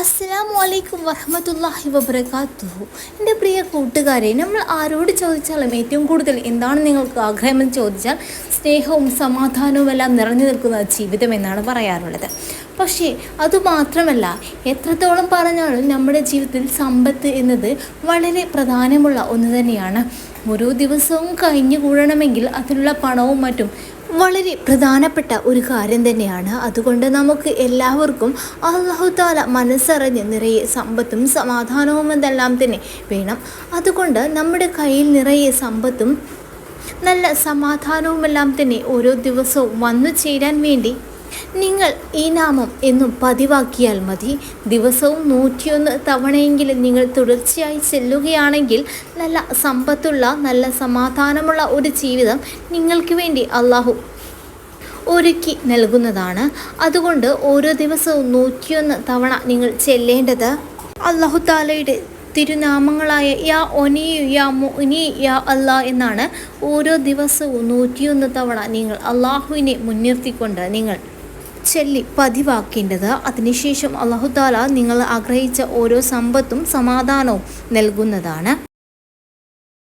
അസ്സലാമു അലൈക്കും വറഹമത്തല്ലാഹി വബർക്കാത്തുഹു എന്റെ പ്രിയ കൂട്ടുകാരെ നമ്മൾ ആരോട് ചോദിച്ചാലും ഏറ്റവും കൂടുതൽ എന്താണ് നിങ്ങൾക്ക് ആഗ്രഹമെന്ന് ചോദിച്ചാൽ സ്നേഹവും സമാധാനവും എല്ലാം നിറഞ്ഞു നിൽക്കുന്ന ജീവിതം എന്നാണ് പറയാറുള്ളത്. പക്ഷേ അതുമാത്രമല്ല എത്രത്തോളം പറഞ്ഞാലും നമ്മുടെ ജീവിതത്തിൽ സമ്പത്ത് എന്നത് വളരെ പ്രധാനമുള്ള ഒന്ന് തന്നെയാണ്. ഓരോ ദിവസവും കഴിഞ്ഞു കൂടണമെങ്കിൽ അതിനുള്ള പണവും മറ്റും വളരെ പ്രധാനപ്പെട്ട ഒരു കാര്യം തന്നെയാണ്. അതുകൊണ്ട് നമുക്ക് എല്ലാവർക്കും അള്ളാഹുത്താല മനസ്സറിഞ്ഞ് നിറയെ സമ്പത്തും സമാധാനവും എന്തെല്ലാം തന്നെ വേണം. അതുകൊണ്ട് നമ്മുടെ കയ്യിൽ നിറയെ സമ്പത്തും നല്ല സമാധാനവുമെല്ലാം തന്നെ ഓരോ ദിവസവും വന്നു ചേരാൻ വേണ്ടി നിങ്ങൾ ഈ നാമം എന്നും പതിവാക്കിയാൽ മതി. ദിവസവും നൂറ്റിയൊന്ന് തവണയെങ്കിലും നിങ്ങൾ തുടർച്ചയായി ചെല്ലുകയാണെങ്കിൽ നല്ല സമ്പത്തുള്ള നല്ല സമാധാനമുള്ള ഒരു ജീവിതം നിങ്ങൾക്ക് വേണ്ടി അള്ളാഹു ഒരുക്കി നൽകുന്നതാണ്. അതുകൊണ്ട് ഓരോ ദിവസവും നൂറ്റിയൊന്ന് തവണ നിങ്ങൾ ചെല്ലേണ്ടത് അള്ളാഹു താലയുടെ തിരുനാമങ്ങളായ യാ ഒനിയു യാ മുനി യാ അല്ലാ എന്നാണ് ഓരോ ദിവസവും നൂറ്റിയൊന്ന് തവണ നിങ്ങൾ അള്ളാഹുവിനെ മുൻനിർത്തിക്കൊണ്ട് നിങ്ങൾ ചൊല്ലി പതിവാക്കേണ്ടത്. അതിനുശേഷം അള്ളാഹുദാല നിങ്ങൾ ആഗ്രഹിച്ച ഓരോ സമ്പത്തും സമാധാനവും നൽകുന്നതാണ്.